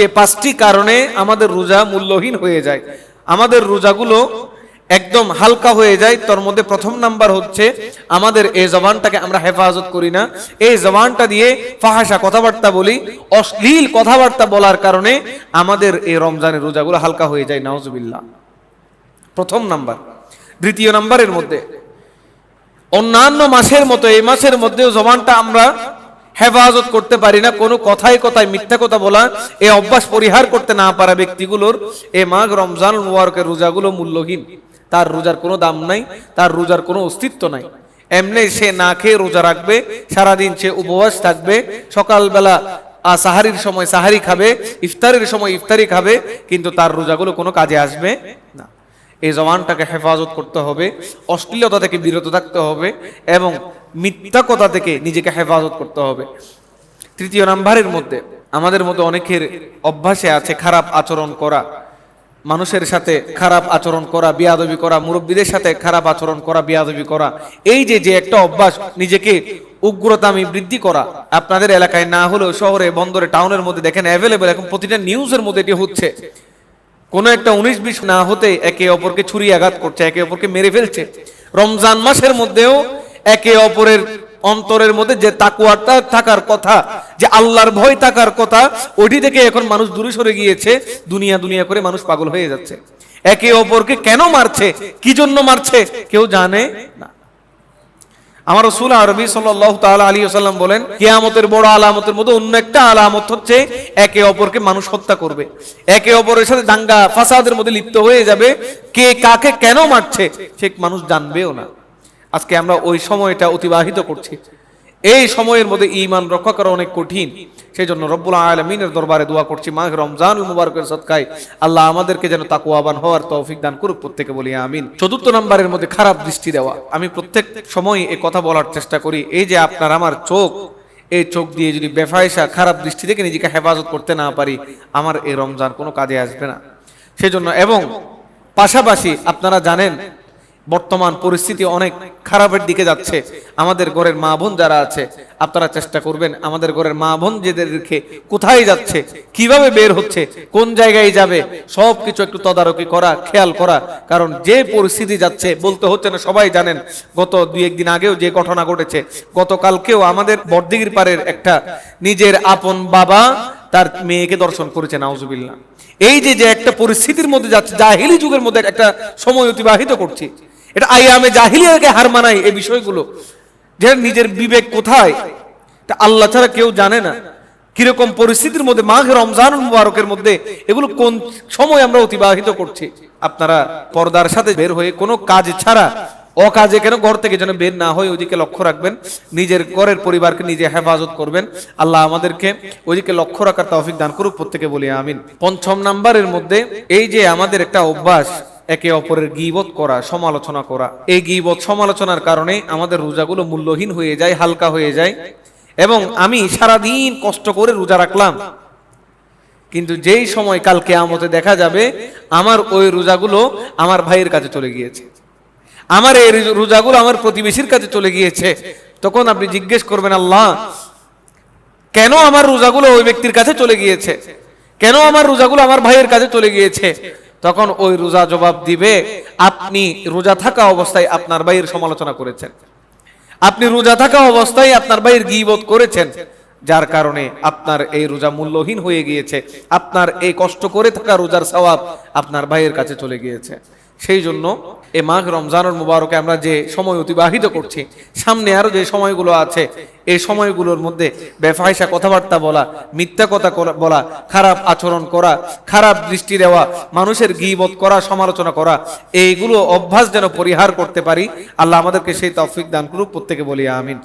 যে পাঁচটি কারণে আমাদের রোজা মূল্যহীন হয়ে যায়। আমাদের রোজাগুলো একদম হালকা হয়ে যায়। তোর মধ্যে প্রথম নাম্বার হচ্ছে, আমাদের এই জবানটাকে আমরা হেফাজত করি না। এই জবানটা দিয়ে ফাহাসা কথাবার্তা বলি, অশ্লীল কথাবার্তা বলার কারণে আমাদের এই রমজানের রোজাগুলো হালকা হয়ে যায়, নাউজুবিল্লাহ। প্রথম নাম্বার। দ্বিতীয় নাম্বারের মধ্যে, অন্যান্য মাসের মতো, এই মাসের মধ্যেও জবানটা আমরা হেফাজত করতে পারি না, কোনো কথায় কথায় মিথ্যা কথা বলা এই অভ্যাস পরিহার করতে না পারা ব্যক্তিগুলোর এ মাঘ রমজান মুবারকের রোজাগুলো মূল্যহীন। তার রোজার কোনো দাম নাই, তার রোজার কোনো অস্তিত্ব নাই। এমনি সে না খেয়ে রোজা রাখবে, সারাদিন সে উপবাস থাকবে, সকালবেলা সাহারির সময় সাহারি খাবে, ইফতারির সময় ইফতারি খাবে, কিন্তু তার রোজাগুলো কোনো কাজে আসবে না। এই জবানটাকে হেফাজত করতে হবে, অশ্লীলতা থেকে বিরত থাকতে হবে এবং মিথ্যা কথা থেকে নিজেকে হেফাজত করতে হবে। তৃতীয় নাম্বারের মধ্যে আমাদের মধ্যে অনেকের অভ্যাসে আছে খারাপ আচরণ করা। মানুষের সাথে খারাপ আচরণ করা, বিয়াদবি করা, মুরব্বীদের সাথে খারাপ আচরণ করা, বিয়াদবি করা। এই যে যে একটা অভ্যাস নিজেকে উগ্রতামি বৃদ্ধি করা, আপনাদের এলাকায় না হলেও শহরে, বন্দরে, টাউনের মধ্যে দেখেন অ্যাভেলেবেল এখন প্রতিটা নিউজের মধ্যে এটি হচ্ছে। কোন একটা উনিশ বিশ না হতে একে অপরকে ছুরি আঘাত করছে, একে অপরকে মেরে ফেলছে। রমজান মাসের মধ্যেও একে অপরের অন্তরের মধ্যে যে তাকুয়াটা থাকার কথা, যে আল্লাহর ভয় থাকার কথা ওটি থেকে এখন মানুষ দূরে সরে গিয়েছে, দুনিয়া দুনিয়া করে মানুষ পাগল হয়ে যাচ্ছে। একে অপরকে কেন মারছে? কি জন্য মারছে? কেউ জানে না। আমার রসুল আরবি সাল্লাহ তাআলা আলী সাল্লাম বলেন, কিয়ামতের বড় আলামতের মধ্যে অন্য একটা আলামত হচ্ছে, একে অপরকে মানুষ হত্যা করবে। একে অপরের সাথে দাঙ্গা, ফাসাদের মধ্যে লিপ্ত হয়ে যাবে, কে কাকে কেন মারছে সে মানুষ জানবেও না। আজকে আমরা ওই সময়টা অতিবাহিত করছি। এই সময়ের মধ্যে ইমান রক্ষা করা অনেক কঠিন। সেই জন্য রব্বুল আলমিনের দরবারে দোয়া করছি, মাঘ রমজান মুবারকের সৎকায় আল্লাহ আমাদেরকে যেন তাকুয়াবান হওয়ার তৌফিক দান করুক প্রত্যেকে বলি আমিন। চতুর্থ নম্বরের মধ্যে খারাপ দৃষ্টি দেওয়া। আমি প্রত্যেক সময় এই কথা বলার চেষ্টা করি, এই যে আপনার আমার চোখ, এই চোখ দিয়ে যদি বেফায়সা খারাপ দৃষ্টি থেকে নিজেকে হেফাজত করতে না পারি, আমার এই রমজান কোনো কাজে আসবে না। সেজন্য এবং পাশাপাশি আপনারা জানেন বর্তমান পরিস্থিতি অনেক খারাপের দিকে যাচ্ছে। আমাদের ঘরের মা বোন যারা আছে, আপনারা চেষ্টা করবেন আমাদের ঘরের মা বোন যেদেরকে কোথায় যাচ্ছে, কীভাবে বের হচ্ছে, কোন জায়গায় যাবে সব কিছু একটু তদারকি করা, খেয়াল করা। কারণ যে পরিস্থিতি যাচ্ছে, বলতে হচ্ছে না, সবাই জানেন, গত দুই একদিন আগেও যে ঘটনা ঘটেছে, গতকালকেও আমাদের বর্দিগির পাড়ের একটা নিজের আপন বাবা তার মেয়েকে দর্শন করেছে, নাউজুবিল্লাহ। এই যে যে একটা পরিস্থিতির মধ্যে যাচ্ছে, জাহিলি যুগের মধ্যে একটা সময় অতিবাহিত করছি এটা আইয়ামে জাহিলিয়াকে হার মানাই এই বিষয়গুলো। যে নিজের বিবেক কোথায়? এটা আল্লাহ ছাড়া কেউ জানে না। কীরকম পরিস্থিতির মধ্যে, মাঘ রমজান মুবারকের মধ্যে এগুলো কোন সময় আমরা অতিবাহিত করছি? আপনারা পর্দার সাথে বের হয়ে কোনো কাজ ছাড়া, অকাজে কেন ঘর থেকে যেন বের না হয় ওইদিকে লক্ষ্য রাখবেন। নিজের ঘরের পরিবারকে নিজে হেফাজত করবেন। আল্লাহ আমাদেরকে ওইদিকে লক্ষ্য রাখার তৌফিক দান করুক প্রত্যেকে বলি আমিন। পঞ্চম নাম্বারের মধ্যে এই যে আমাদের একটা অভ্যাস একে অপরের গিবত করা, সমালোচনা করা। এই গিবত, সমালোচনার কারণে আমাদের রোজাগুলো মূল্যহীন হয়ে যায়, হালকা হয়ে যায়। এবং আমি সারাদিন কষ্ট করে রোজা রাখলাম। কিন্তু যেই সময় কালকে আমতে দেখা যাবে, আমার ওই রোজাগুলো আমার ভাইয়ের কাছে চলে গিয়েছে। আমার এই রোজাগুলো আমার প্রতিবেশীর কাছে চলে গিয়েছে। তখন আপনি জিজ্ঞেস করবেন, আল্লাহ, কেন আমার রোজাগুলো ওই ব্যক্তির কাছে চলে গিয়েছে? কেন আমার রোজাগুলো আমার ভাইয়ের কাছে চলে গিয়েছে? তখন ওই রোজা জবাব দিবে, আপনি রোজা থাকা অবস্থায় আপনার ভাইয়ের সমালোচনা করেছেন। আপনি রোজা থাকা অবস্থায় আপনার ভাইয়ের গিবোধ করেছেন, যার কারণে আপনার এই রোজা মূল্যহীন হয়ে গিয়েছে, আপনার এই কষ্ট করে থাকা রোজার স্বভাব আপনার ভাইয়ের কাছে চলে গিয়েছে। সেই জন্য এ মাঘ রমজানুর মুবারকে আমরা যে সময় অতিবাহিত করছি, সামনে আরও যে সময়গুলো আছে, এই সময়গুলোর মধ্যে বেফাইসা কথাবার্তা বলা, মিথ্যা কথা বলা, খারাপ আচরণ করা, খারাপ দৃষ্টি দেওয়া, মানুষের গিবত করা, সমালোচনা করা, এইগুলো অভ্যাস যেন পরিহার করতে পারি, আল্লাহ আমাদেরকে সেই তৌফিক দান করুক প্রত্যেকে বলি আমিন।